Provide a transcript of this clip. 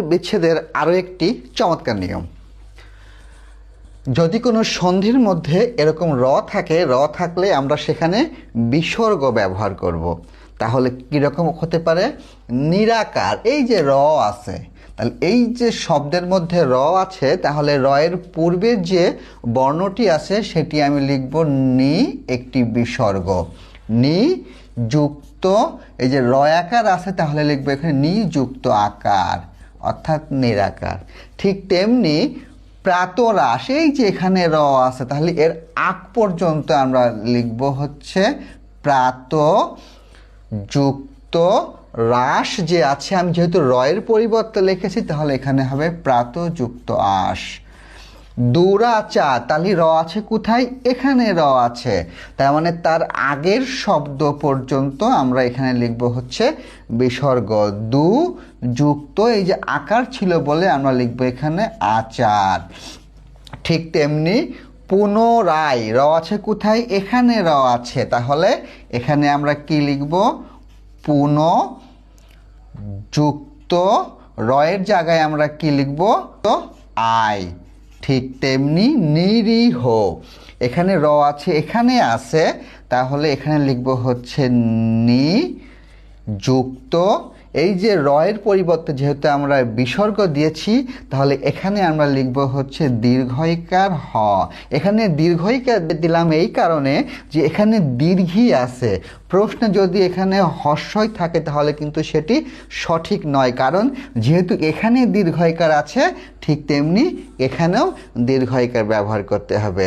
বিচ্ছেদের আরও একটি চমৎকার নিয়ম। যদি কোনো সন্ধির মধ্যে এরকম র থাকে, র থাকলে আমরা সেখানে বিসর্গ ব্যবহার করব। তাহলে কীরকম হতে পারে? নিরাকার। এই যে র আছে, তাহলে এই যে শব্দের মধ্যে র আছে, তাহলে র এর পূর্বের যে বর্ণটি আছে, সেটি আমি লিখব নি একটি বিসর্গ। নি যুক্ত, এই যে র আকার আছে, তাহলে লিখব এখানে নি যুক্ত আকার। অর্থাৎ নিরাকার। ঠিক তেমনি প্রাতরাস এই যে এখানে র আছে, তাহলে এর আগ পর্যন্ত আমরা লিখব হচ্ছে প্রাত, যুক্ত রাস যে আছে, আমি যেহেতু রয়ের পরিবর্তে লিখেছি, তাহলে এখানে হবে প্রাত, যুক্ত আস দুরাচার তাহলে র আছে কোথায়? এখানে র আছে। তার মানে তার আগের শব্দ পর্যন্ত আমরা এখানে লিখব হচ্ছে বিসর্গ। দু যুক্ত, এই যে আকার ছিল বলে আমরা লিখব এখানে আচার। ঠিক তেমনি পুনরায়, র আছে কোথায়? এখানে র আছে। তাহলে এখানে আমরা কি লিখব? পুন যুক্ত রয়ের জায়গায় আমরা কি লিখব? তো আয়। ঠিক তেমনি নিরীহ। এখানে র আছে এখানে আছে। তাহলে এখানে লিখব হচ্ছে নি যুক্ত এই যে রয়ের পরিবর্তে যেহেতু আমরা বিসর্গ দিয়েছি, তাহলে এখানে আমরা লিখব হচ্ছে দীর্ঘইকার হ। এখানে দীর্ঘইকার দিলাম এই কারণে যে এখানে দীর্ঘই আছে। প্রশ্ন যদি এখানে হর্ষই থাকে, তাহলে কিন্তু সেটি সঠিক নয়। কারণ যেহেতু এখানে দীর্ঘইকার আছে, ঠিক তেমনি এখানেও দীর্ঘইকার ব্যবহার করতে হবে।